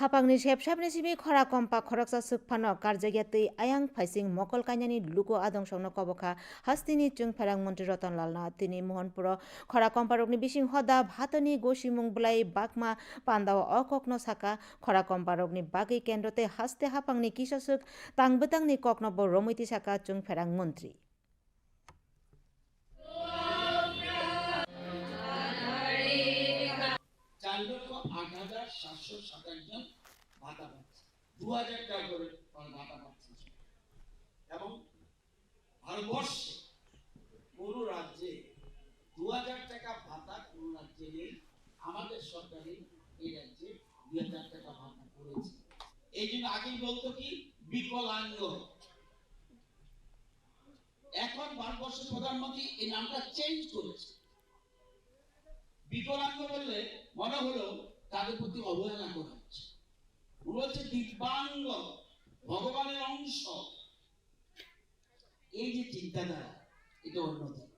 hapangni sepsapni simi khora kompa khoroksa sukphano karjagyatui ayang phaising mokol kainani luko adong songno kobokha hastini chung pherang mantri ratan lalna tini mohanpuro khora kompa rokni bising hoda bhatani gosimung blai bakma pandao okokno saka khora kompa rokni bagi kendrote haste hapangni kisasuk tangbutangni koknobo romoiti saka chung pherang mantri চার লক্ষ আট হাজার সাতশো সাতাশ জন ভাতা পাচ্ছে। দু হাজার টাকা করে ভাতা পাচ্ছে। এবং ভারতবর্ষে কোন রাজ্যে দু হাজার টাকা ভাতা কোন রাজ্যে নেই। আমাদের সরকারি এই রাজ্যে দুই হাজার টাকা ভাতা করেছে। এই জন্য আগেই বলতো কি? বিকলাঙ্গ। এখন ভারতবর্ষের প্রধানমন্ত্রী এই নামটা চেঞ্জ করেছে। বিকলাঙ্গ বললে মনে হলো তাদের প্রতি অবহেলা করা হচ্ছে। উনি হচ্ছে দিব্যাঙ্গ ভগবানের অংশ। এই যে চিন্তাধারা, এটা অন্যতম